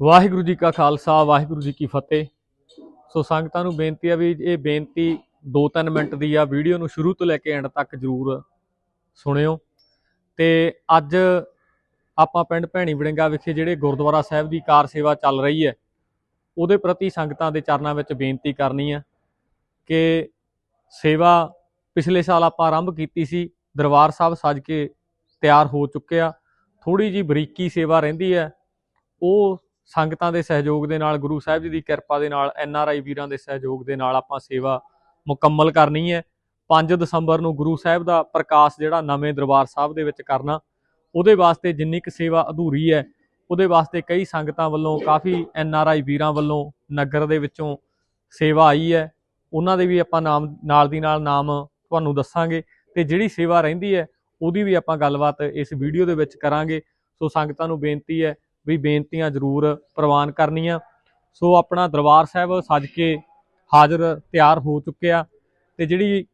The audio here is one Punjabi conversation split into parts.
ਵਾਹਿਗੁਰੂ ਜੀ ਕਾ ਖਾਲਸਾ, ਵਾਹਿਗੁਰੂ ਜੀ ਕੀ ਫਤਿਹ। ਸੋ ਸੰਗਤਾਂ ਨੂੰ ਬੇਨਤੀ ਆ ਵੀ ਇਹ ਬੇਨਤੀ 2-3 ਮਿੰਟ ਦੀ ਆ, ਵੀਡੀਓ ਨੂੰ ਸ਼ੁਰੂ ਤੋਂ ਲੈ ਕੇ ਐਂਡ ਤੱਕ ਜਰੂਰ ਸੁਣਿਓ। ਤੇ ਅੱਜ ਆਪਾਂ ਪਿੰਡ ਭੈਣੀ ਵੜਿੰਗਾ ਵਿਖੇ ਜਿਹੜੇ ਗੁਰਦੁਆਰਾ ਸਾਹਿਬ ਦੀ ਕਾਰ ਸੇਵਾ ਚੱਲ ਰਹੀ ਹੈ, ਉਹਦੇ ਪ੍ਰਤੀ ਸੰਗਤਾਂ ਦੇ ਚਰਨਾਂ ਵਿੱਚ ਬੇਨਤੀ ਕਰਨੀ ਆ ਕਿ ਸੇਵਾ ਪਿਛਲੇ ਸਾਲ ਆਪਾਂ ਆਰੰਭ ਕੀਤੀ ਸੀ, ਦਰਬਾਰ ਸਾਹਿਬ ਸੱਜ ਕੇ ਤਿਆਰ ਹੋ ਚੁੱਕਿਆ ਥੋੜੀ ਜੀ ਬਰੀਕੀ ਸੇਵਾ ਰਹਿੰਦੀ ਹੈ, ਉਹ ਸੰਗਤਾਂ ਦੇ ਸਹਿਯੋਗ ਦੇ ਨਾਲ, ਗੁਰੂ ਸਾਹਿਬ ਜੀ ਦੀ ਕਿਰਪਾ ਦੇ ਨਾਲ, ਐਨ ਆਰ ਆਈ ਵੀਰਾਂ ਦੇ ਸਹਿਯੋਗ ਦੇ ਨਾਲ ਆਪਾਂ ਸੇਵਾ ਮੁਕੰਮਲ ਕਰਨੀ ਹੈ। 5 ਦਸੰਬਰ ਨੂੰ ਗੁਰੂ ਸਾਹਿਬ ਦਾ ਪ੍ਰਕਾਸ਼ ਜਿਹੜਾ ਨਵੇਂ ਦਰਬਾਰ ਸਾਹਿਬ ਦੇ ਵਿੱਚ ਕਰਨਾ, ਉਹਦੇ ਵਾਸਤੇ ਜਿੰਨੀ ਕੁ ਸੇਵਾ ਅਧੂਰੀ ਹੈ, ਉਹਦੇ ਵਾਸਤੇ ਕਈ ਸੰਗਤਾਂ ਵੱਲੋਂ, ਕਾਫੀ ਐਨ ਆਰ ਆਈ ਵੀਰਾਂ ਵੱਲੋਂ ਨਗਰ ਦੇ ਵਿੱਚੋਂ ਸੇਵਾ ਆਈ ਹੈ। ਉਹਨਾਂ ਦੇ ਵੀ ਆਪਾਂ ਨਾਮ, ਨਾਲ ਦੀ ਨਾਲ ਨਾਮ ਤੁਹਾਨੂੰ ਦੱਸਾਂਗੇ ਤੇ ਜਿਹੜੀ ਸੇਵਾ ਰਹਿੰਦੀ ਹੈ, ਉਹਦੀ ਵੀ ਆਪਾਂ ਗੱਲਬਾਤ ਇਸ ਵੀਡੀਓ ਦੇ ਵਿੱਚ ਕਰਾਂਗੇ। ਸੋ ਸੰਗਤਾਂ ਨੂੰ ਬੇਨਤੀ ਹੈ ਵੀ ਬੇਨਤੀਆਂ ਜ਼ਰੂਰ ਪ੍ਰਵਾਨ ਕਰਨੀਆਂ। ਸੋ ਆਪਣਾ ਦਰਬਾਰ ਸਾਹਿਬ ਸੱਜ ਕੇ ਹਾਜ਼ਰ ਤਿਆਰ ਹੋ ਚੁੱਕਿਆ ਤੇ ਜਿਹੜੀ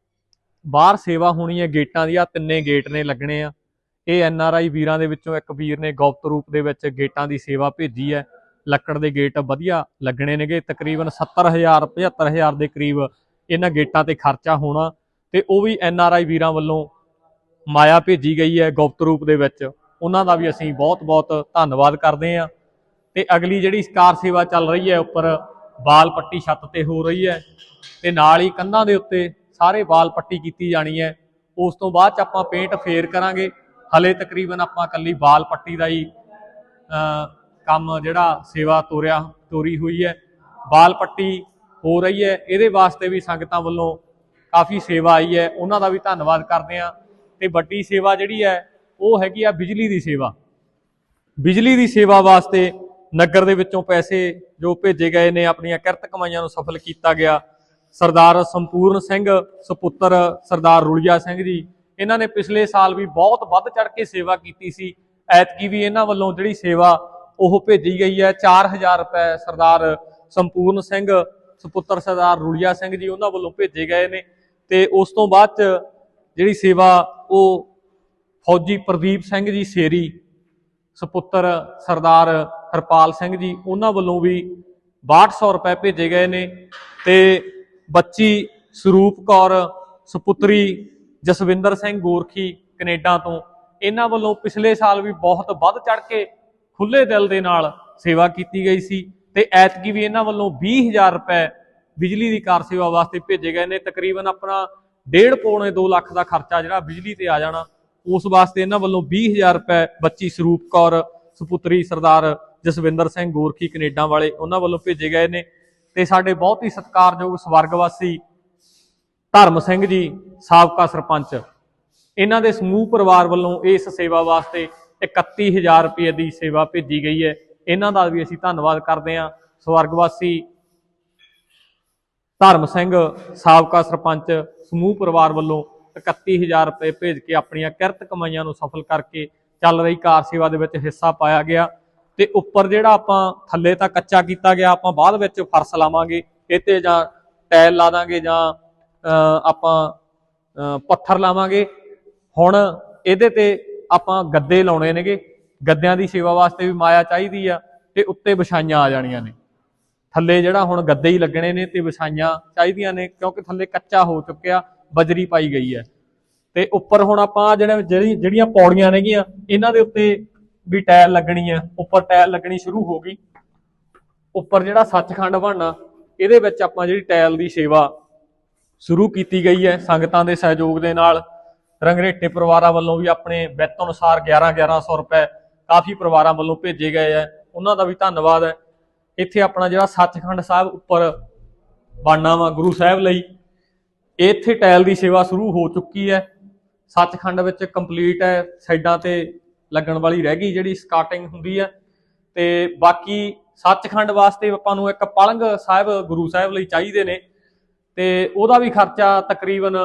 ਬਾਹਰ ਸੇਵਾ ਹੋਣੀ ਹੈ ਗੇਟਾਂ ਦੀ ਆ ਤਿੰਨੇ ਗੇਟ ਨੇ ਲੱਗਣੇ ਆ। ਇਹ ਐਨ ਆਰ ਆਈ ਵੀਰਾਂ ਦੇ ਵਿੱਚੋਂ ਇੱਕ ਵੀਰ ਨੇ ਗੁਪਤ ਰੂਪ ਦੇ ਵਿੱਚ ਗੇਟਾਂ ਦੀ ਸੇਵਾ ਭੇਜੀ ਹੈ। ਲੱਕੜ ਦੇ ਗੇਟ ਵਧੀਆ ਲੱਗਣੇ ਨੇਗੇ, ਤਕਰੀਬਨ 70000 75000 ਦੇ ਕਰੀਬ ਇਹਨਾਂ ਗੇਟਾਂ ਤੇ ਖਰਚਾ ਹੋਣਾ ਤੇ ਉਹ ਵੀ ਐਨ ਆਰ ਆਈ ਵੀਰਾਂ ਵੱਲੋਂ ਮਾਇਆ ਭੇਜੀ ਗਈ ਹੈ ਗੁਪਤ ਰੂਪ ਦੇ ਵਿੱਚ। ਉਹਨਾਂ ਦਾ ਵੀ ਅਸੀਂ ਬਹੁਤ-ਬਹੁਤ ਧੰਨਵਾਦ ਕਰਦੇ ਹਾਂ। ਤੇ ਅਗਲੀ ਜਿਹੜੀ ਕਾਰ ਸੇਵਾ ਚੱਲ ਰਹੀ ਹੈ ਉੱਪਰ, ਬਾਲ ਪੱਟੀ ਛੱਤ ਤੇ ਹੋ ਰਹੀ ਹੈ ਤੇ ਨਾਲ ਹੀ ਕੰਧਾਂ ਦੇ ਉੱਤੇ ਸਾਰੇ ਬਾਲ ਪੱਟੀ ਕੀਤੀ ਜਾਣੀ ਹੈ। ਉਸ ਤੋਂ ਬਾਅਦ ਚ ਆਪਾਂ ਪੇਂਟ ਫੇਰ ਕਰਾਂਗੇ। ਹਲੇ ਤਕਰੀਬਨ ਆਪਾਂ ਕੱਲੀ ਬਾਲ ਪੱਟੀ ਦਾ ਹੀ ਕੰਮ ਜਿਹੜਾ ਸੇਵਾ ਤੋਰਿਆ, ਤੋਰੀ ਹੋਈ ਹੈ। ਬਾਲ ਪੱਟੀ ਹੋ ਰਹੀ ਹੈ। ਇਹਦੇ ਵਾਸਤੇ ਵੀ ਸੰਗਤਾਂ ਵੱਲੋਂ ਕਾਫੀ ਸੇਵਾ ਆਈ ਹੈ। ਉਹਨਾਂ ਦਾ ਵੀ ਧੰਨਵਾਦ ਕਰਦੇ ਹਾਂ। ਤੇ ਵੱਡੀ ਸੇਵਾ ਜਿਹੜੀ ਹੈ ਉਹ ਹੈਗੀ ਆ ਬਿਜਲੀ ਦੀ ਸੇਵਾ। ਬਿਜਲੀ ਦੀ ਸੇਵਾ ਵਾਸਤੇ ਨਗਰ ਦੇ ਵਿੱਚੋਂ ਪੈਸੇ ਜੋ ਭੇਜੇ ਗਏ ਨੇ, ਆਪਣੀਆਂ ਕਿਰਤ ਕਮਾਈਆਂ ਨੂੰ ਸਫਲ ਕੀਤਾ ਗਿਆ। ਸਰਦਾਰ ਸੰਪੂਰਨ ਸਿੰਘ, ਸੁਪੁੱਤਰ ਸਰਦਾਰ ਰੁਲੀਆ ਸਿੰਘ ਜੀ, ਇਹਨਾਂ ਨੇ ਪਿਛਲੇ ਸਾਲ ਵੀ ਬਹੁਤ ਵੱਧ ਚੜ ਕੇ ਸੇਵਾ ਕੀਤੀ ਸੀ। ਐਤਕੀ ਵੀ ਇਹਨਾਂ ਵੱਲੋਂ ਜਿਹੜੀ ਸੇਵਾ ਉਹ ਭੇਜੀ ਗਈ ਹੈ 4000 ਰੁਪਏ ਸਰਦਾਰ ਸੰਪੂਰਨ ਸਿੰਘ, ਸੁਪੁੱਤਰ ਸਰਦਾਰ ਰੁਲੀਆ ਸਿੰਘ ਜੀ ਉਹਨਾਂ ਵੱਲੋਂ ਭੇਜੇ ਗਏ ਨੇ ਤੇ ਉਸ ਤੋਂ ਬਾਅਦ ਚ ਜਿਹੜੀ ਸੇਵਾ ਉਹ ਫੌਜੀ ਪ੍ਰਦੀਪ ਸਿੰਘ ਜੀ ਸੇਰੀ, ਸੁਪੁੱਤਰ ਸਰਦਾਰ ਹਰਪਾਲ ਸਿੰਘ ਜੀ, ਉਹਨਾਂ ਵੱਲੋਂ ਵੀ 6200 ਰੁਪਏ ਭੇਜੇ ਗਏ ਨੇ ਤੇ ਬੱਚੀ ਸਰੂਪ ਕੌਰ, ਸੁਪੁੱਤਰੀ ਜਸਵਿੰਦਰ ਸਿੰਘ ਗੋਰਖੀ ਕੈਨੇਡਾ ਤੋਂ, ਇਹਨਾਂ ਵੱਲੋਂ ਪਿਛਲੇ ਸਾਲ ਵੀ ਬਹੁਤ ਵੱਧ ਚੜ ਕੇ ਖੁੱਲੇ ਦਿਲ ਦੇ ਨਾਲ ਸੇਵਾ ਕੀਤੀ ਗਈ ਸੀ ਤੇ ਐਤਕੀ ਵੀ ਇਹਨਾਂ ਵੱਲੋਂ 20000 ਰੁਪਏ ਬਿਜਲੀ ਦੀ ਕਾਰ ਸੇਵਾ ਵਾਸਤੇ ਭੇਜੇ ਗਏ ਨੇ। ਤਕਰੀਬਨ ਆਪਣਾ 1.5 ਪੌਣੇ 2 ਲੱਖ ਦਾ ਖਰਚਾ ਜਿਹੜਾ ਬਿਜਲੀ ਤੇ ਆ ਜਾਣਾ ਉਸ ਵਾਸਤੇ ਇਹਨਾਂ ਵੱਲੋਂ 20000 ਰੁਪਏ ਬੱਚੀ ਸਰੂਪ ਕੌਰ, ਸੁਪੁੱਤਰੀ ਸਰਦਾਰ ਜਸਵਿੰਦਰ ਸਿੰਘ ਗੋਰਖੀ ਕੈਨੇਡਾ ਵਾਲੇ ਉਹਨਾਂ ਵੱਲੋਂ ਭੇਜੇ ਗਏ ਨੇ ਤੇ ਸਾਡੇ ਬਹੁਤ ਹੀ ਸਤਿਕਾਰਯੋਗ ਸਵਰਗਵਾਸੀ ਧਰਮ ਸਿੰਘ ਜੀ, ਸਾਬਕਾ ਸਰਪੰਚ। ਇਹਨਾਂ ਦੇ ਸਮੂਹ ਪਰਿਵਾਰ ਵੱਲੋਂ ਇਸ ਸੇਵਾ ਵਾਸਤੇ 31000 ਰੁਪਏ ਦੀ ਸੇਵਾ ਭੇਜੀ ਗਈ ਹੈ। ਇਹਨਾਂ ਦਾ ਵੀ ਅਸੀਂ ਧੰਨਵਾਦ ਕਰਦੇ ਹਾਂ। ਸਵਰਗਵਾਸੀ ਧਰਮ ਸਿੰਘ, ਸਾਬਕਾ ਸਰਪੰਚ, ਸਮੂਹ ਪਰਿਵਾਰ ਵੱਲੋਂ 31000 ਰੁਪਏ ਭੇਜ ਕੇ ਆਪਣੀਆਂ ਕਿਰਤ ਕਮਾਈਆਂ ਨੂੰ ਸਫਲ ਕਰਕੇ ਚੱਲ ਰਹੀ ਕਾਰ ਸੇਵਾ ਦੇ ਵਿੱਚ ਹਿੱਸਾ ਪਾਇਆ ਗਿਆ। ਤੇ ਉੱਪਰ ਜਿਹੜਾ ਆਪਾਂ ਥੱਲੇ ਤਾਂ ਕੱਚਾ ਕੀਤਾ ਗਿਆ, ਆਪਾਂ ਬਾਅਦ ਵਿੱਚ ਫਰਸ਼ ਲਾਵਾਂਗੇ ਇਹ ਤੇ ਜਾਂ ਟਾਇਲ ਲਾ ਦਾਂਗੇ ਜਾਂ ਆਪਾਂ ਪੱਥਰ ਲਾਵਾਂਗੇ। ਹੁਣ ਇਹਦੇ ਤੇ ਆਪਾਂ ਗੱਦੇ ਲਾਉਣੇ ਨੇਗੇ। ਗੱਦਿਆਂ ਦੀ ਸੇਵਾ ਵਾਸਤੇ ਵੀ ਮਾਇਆ ਚਾਹੀਦੀ ਆ ਤੇ ਉੱਤੇ ਵਿਛਾਈਆਂ ਆ ਜਾਣੀਆਂ ਨੇ। ਥੱਲੇ ਜਿਹੜਾ ਹੁਣ ਗੱਦੇ ਹੀ ਲੱਗਣੇ ਨੇ ਤੇ ਵਿਛਾਈਆਂ ਚਾਹੀਦੀਆਂ ਨੇ ਕਿਉਂਕਿ ਥੱਲੇ ਕੱਚਾ ਹੋ ਚੁੱਕਿਆ। ਬਜਰੀ ਪਾਈ ਗਈ ਹੈ। ਤੇ ਉੱਪਰ ਹੁਣ ਆਪਾਂ ਜਿਹੜੇ ਜਿਹੜੀ ਜਿਹੜੀਆਂ ਪੌੜੀਆਂ ਨੇਗੀਆਂ, ਇਹਨਾਂ ਦੇ ਉੱਤੇ ਵੀ ਟਾਇਲ ਲੱਗਣੀ ਹੈ। ਉੱਪਰ ਟਾਇਲ ਲੱਗਣੀ ਸ਼ੁਰੂ ਹੋ ਗਈ। ਉੱਪਰ ਜਿਹੜਾ ਸੱਚਖੰਡ ਬਣਨਾ ਇਹਦੇ ਵਿੱਚ ਆਪਾਂ ਜਿਹੜੀ ਟਾਇਲ ਦੀ ਸੇਵਾ ਸ਼ੁਰੂ ਕੀਤੀ ਗਈ ਹੈ ਸੰਗਤਾਂ ਦੇ ਸਹਿਯੋਗ ਦੇ ਨਾਲ। ਰੰਗਰੇਟੇ ਪਰਿਵਾਰਾਂ ਵੱਲੋਂ ਵੀ ਆਪਣੇ ਵਿੱਤ ਅਨੁਸਾਰ 11 1100 ਰੁਪਏ ਕਾਫੀ ਪਰਿਵਾਰਾਂ ਵੱਲੋਂ ਭੇਜੇ ਗਏ ਹੈ। ਉਹਨਾਂ ਦਾ ਵੀ ਧੰਨਵਾਦ ਹੈ। ਇੱਥੇ ਆਪਣਾ ਜਿਹੜਾ ਸੱਚਖੰਡ ਸਾਹਿਬ ਉੱਪਰ ਬਣਨਾ ਵਾ ਗੁਰੂ ਸਾਹਿਬ ਲਈ ਇੱਥੇ ਟਾਇਲ ਦੀ ਸੇਵਾ ਸ਼ੁਰੂ ਹੋ ਚੁੱਕੀ ਹੈ। ਸੱਚਖੰਡ ਵਿੱਚ ਕੰਪਲੀਟ ਹੈ। ਸਾਈਡਾਂ ਤੇ ਲੱਗਣ ਵਾਲੀ ਰਹਿ ਗਈ ਜਿਹੜੀ ਸਕਾਟਿੰਗ ਹੁੰਦੀ ਹੈ। ਤੇ ਬਾਕੀ ਸੱਚਖੰਡ ਵਾਸਤੇ ਆਪਾਂ ਨੂੰ ਇੱਕ ਪਲੰਗ ਸਾਹਿਬ, ਗੁਰੂ ਸਾਹਿਬ ਲਈ ਚਾਹੀਦੇ ਨੇ। ਤੇ ਉਹਦਾ ਵੀ ਖਰਚਾ ਤਕਰੀਬਨ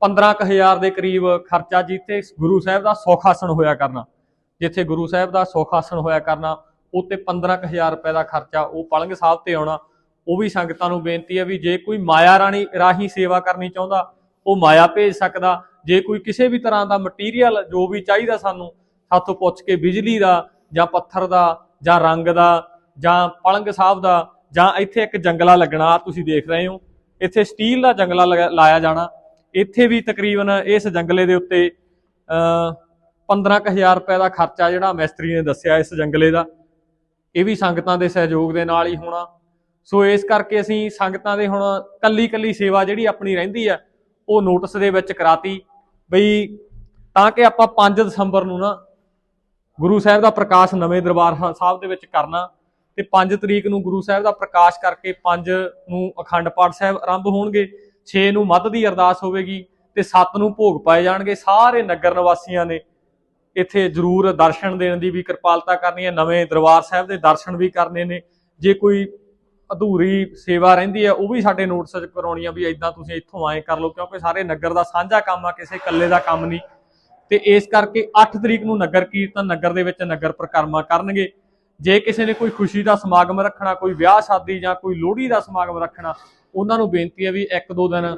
15000 ਦੇ ਕਰੀਬ ਖਰਚਾ ਜਿੱਥੇ ਗੁਰੂ ਸਾਹਿਬ ਦਾ ਸੁੱਖ ਆਸਣ ਹੋਇਆ ਕਰਨਾ। ਜਿੱਥੇ ਗੁਰੂ ਸਾਹਿਬ ਦਾ ਸੁੱਖ ਆਸਣ ਹੋਇਆ ਕਰਨਾ ਉੱਤੇ 15000 ਰੁਪਏ ਦਾ ਖਰਚਾ ਉਹ ਪਲੰਗ ਸਾਹਿਬ ਤੇ ਆਉਣਾ। ਉਹ ਵੀ ਸੰਗਤਾਂ ਨੂੰ ਬੇਨਤੀ ਹੈ ਵੀ ਜੇ ਕੋਈ ਮਾਇਆ ਰਾਣੀ ਰਾਹੀਂ ਸੇਵਾ ਕਰਨੀ ਚਾਹੁੰਦਾ, ਉਹ ਮਾਇਆ ਭੇਜ ਸਕਦਾ। ਜੇ ਕੋਈ ਕਿਸੇ ਵੀ ਤਰ੍ਹਾਂ ਦਾ ਮਟੀਰੀਅਲ ਜੋ ਵੀ ਚਾਹੀਦਾ ਸਾਨੂੰ, ਸਾਥੋਂ ਪੁੱਛ ਕੇ ਬਿਜਲੀ ਦਾ ਜਾਂ ਪੱਥਰ ਦਾ ਜਾਂ ਰੰਗ ਦਾ ਜਾਂ ਪਲੰਗ ਸਾਹਿਬ ਦਾ ਜਾਂ ਇੱਥੇ ਇੱਕ ਜੰਗਲਾ ਲੱਗਣਾ ਤੁਸੀਂ ਦੇਖ ਰਹੇ ਹੋ। ਇੱਥੇ ਸਟੀਲ ਦਾ ਜੰਗਲਾ ਲਗਾ- ਲਾਇਆ ਜਾਣਾ। ਇੱਥੇ ਵੀ ਤਕਰੀਬਨ ਇਸ ਜੰਗਲੇ ਦੇ ਉੱਤੇ ਅ 15000 ਰੁਪਏ ਦਾ ਖਰਚਾ ਜਿਹੜਾ ਮਿਸਤਰੀ ਨੇ ਦੱਸਿਆ ਇਸ ਜੰਗਲੇ ਦਾ। ਇਹ ਵੀ ਸੰਗਤਾਂ ਦੇ ਸਹਿਯੋਗ ਦੇ ਨਾਲ ਹੀ ਹੋਣਾ। ਸੋ ਇਸ ਕਰਕੇ ਅਸੀਂ ਸੰਗਤਾਂ ਦੇ ਹੁਣ ਕੱਲੀ ਕੱਲੀ ਸੇਵਾ ਜਿਹੜੀ ਆਪਣੀ ਰਹਿੰਦੀ ਆ, ਉਹ ਨੋਟਿਸ ਦੇ ਵਿੱਚ ਕਰਾਤੀ। ਬਈ ਤਾਂ ਕਿ ਆਪਾਂ 5 ਦਸੰਬਰ ਨੂੰ ਨਾ ਗੁਰੂ ਸਾਹਿਬ ਦਾ ਪ੍ਰਕਾਸ਼ ਨਵੇਂ ਦਰਬਾਰ ਸਾਹਿਬ ਦੇ ਵਿੱਚ ਕਰਨਾ ਤੇ 5 ਤਰੀਕ ਨੂੰ ਗੁਰੂ ਸਾਹਿਬ ਦਾ ਪ੍ਰਕਾਸ਼ ਕਰਕੇ 5 ਨੂੰ ਅਖੰਡ ਪਾਠ ਸਾਹਿਬ ਆਰੰਭ ਹੋਣਗੇ 6 ਨੂੰ ਮੱਧ ਦੀ ਅਰਦਾਸ ਹੋਵੇਗੀ ਤੇ 7 ਨੂੰ ਭੋਗ ਪਾਏ ਜਾਣਗੇ। ਸਾਰੇ ਨਗਰ ਨਿਵਾਸੀਆਂ ਨੇ ਇੱਥੇ ਜ਼ਰੂਰ ਦਰਸ਼ਨ ਦੇਣ ਦੀ ਵੀ ਕਿਰਪਾਲਤਾ ਕਰਨੀ ਹੈ, ਨਵੇਂ ਦਰਬਾਰ ਸਾਹਿਬ ਦੇ ਦਰਸ਼ਨ ਵੀ ਕਰਨੇ ਨੇ। ਜੇ ਕੋਈ ਅਧੂਰੀ ਸੇਵਾ ਰਹਿੰਦੀ ਹੈ, ਉਹ ਵੀ ਸਾਡੇ ਨੋਟਿਸ 'ਚ ਕਰਾਉਣੀ ਆ ਵੀ ਇਦਾਂ ਤੁਸੀਂ ਇੱਥੋਂ ਆਏ ਕਰ ਲਓ, ਕਿਉਂਕਿ ਸਾਰੇ ਨਗਰ ਦਾ ਸਾਂਝਾ ਕੰਮ ਆ, ਕਿਸੇ ਇਕੱਲੇ ਦਾ ਕੰਮ ਨਹੀਂ। ਤੇ ਇਸ ਕਰਕੇ 8 ਤਰੀਕ ਨੂੰ ਨਗਰ ਕੀਰਤਨ, ਨਗਰ ਦੇ ਵਿੱਚ ਨਗਰ ਪ੍ਰਕਰਮਾ ਕਰਨਗੇ। ਜੇ ਕਿਸੇ ਨੇ ਕੋਈ ਖੁਸ਼ੀ ਦਾ ਸਮਾਗਮ ਰੱਖਣਾ, ਕੋਈ ਵਿਆਹ ਸ਼ਾਦੀ ਜਾਂ ਕੋਈ ਲੋਹੜੀ ਦਾ ਸਮਾਗਮ ਰੱਖਣਾ, ਉਹਨਾਂ ਨੂੰ ਬੇਨਤੀ ਹੈ ਵੀ ਇੱਕ ਦੋ ਦਿਨ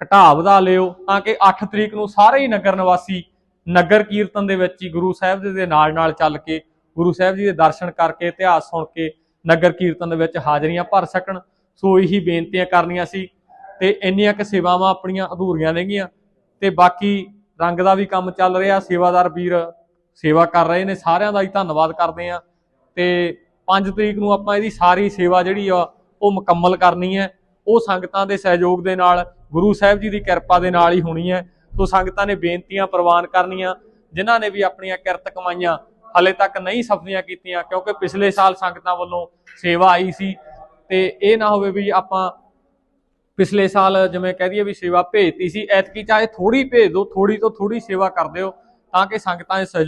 ਘਟਾ ਵਧਾ ਲਿਓ, ਤਾਂ ਕਿ 8 ਤਰੀਕ ਨੂੰ ਸਾਰੇ ਹੀ ਨਗਰ ਨਿਵਾਸੀ ਨਗਰ ਕੀਰਤਨ ਦੇ ਵਿੱਚ ਹੀ ਗੁਰੂ ਸਾਹਿਬ ਜੀ ਦੇ ਨਾਲ ਨਾਲ ਚੱਲ ਕੇ, ਗੁਰੂ ਸਾਹਿਬ ਜੀ ਦੇ ਦਰਸ਼ਨ ਕਰਕੇ, ਇਤਿਹਾਸ ਸੁਣ ਕੇ ਨਗਰ ਕੀਰਤਨ ਦੇ ਵਿੱਚ ਹਾਜ਼ਰੀਆਂ ਭਰ ਸਕਣ। ਸੋ ਇਹੀ ਬੇਨਤੀਆਂ ਕਰਨੀਆਂ ਸੀ ਤੇ ਇੰਨੀਆਂ ਕਿ ਸੇਵਾਵਾਂ ਆਪਣੀਆਂ ਅਧੂਰੀਆਂ ਨੇਗੀਆਂ ਤੇ ਬਾਕੀ ਰੰਗ ਦਾ ਵੀ ਕੰਮ ਚੱਲ ਰਿਹਾ, ਸੇਵਾਦਾਰ ਵੀਰ ਸੇਵਾ ਕਰ ਰਹੇ ਨੇ, ਸਾਰਿਆਂ ਦਾ ਹੀ ਧੰਨਵਾਦ ਕਰਦੇ ਆ ਤੇ 5 ਤਰੀਕ ਨੂੰ ਆਪਾਂ ਇਹਦੀ ਸਾਰੀ ਸੇਵਾ ਜਿਹੜੀ ਆ, ਉਹ ਮੁਕੰਮਲ ਕਰਨੀ ਹੈ। ਉਹ ਸੰਗਤਾਂ ਦੇ ਸਹਿਯੋਗ ਦੇ ਨਾਲ, ਗੁਰੂ ਸਾਹਿਬ ਜੀ ਦੀ ਕਿਰਪਾ ਦੇ ਨਾਲ ਹੀ ਹੋਣੀ ਹੈ। ਸੋ ਸੰਗਤਾਂ ਨੇ ਬੇਨਤੀਆਂ ਪ੍ਰਵਾਨ ਕਰਨੀਆਂ, ਜਿਨ੍ਹਾਂ ਨੇ ਵੀ ਆਪਣੀਆਂ ਕਿਰਤ ਕਮਾਈਆਂ ਹਲੇ ਤੱਕ ਨਹੀਂ ਸਫਲੀਆਂ ਕੀਤੀਆਂ, ਕਿਉਂਕਿ ਪਿਛਲੇ ਸਾਲ ਸੰਗਤਾਂ ਵੱਲੋਂ ਸੇਵਾ ਆਈ ਸੀ ਤੇ ਇਹ ਨਾ ਹੋਵੇ ਵੀ ਆਪਾਂ ਪਿਛਲੇ ਸਾਲ ਜਿਵੇਂ ਕਹਿ ਦਈਏ ਵੀ ਸੇਵਾ ਭੇਜਤੀ ਸੀ, ਐਤਕੀ ਚਾਹੇ ਥੋੜੀ ਭੇਜ ਦਿਓ ਥੋੜੀ ਤੋਂ ਥੋੜੀ ਸੇਵਾ ਕਰ ਦਿਓ ਤਾਂ ਕਿ ਸੰਗਤਾਂ ਦੇ ਸਹਿਯੋਗ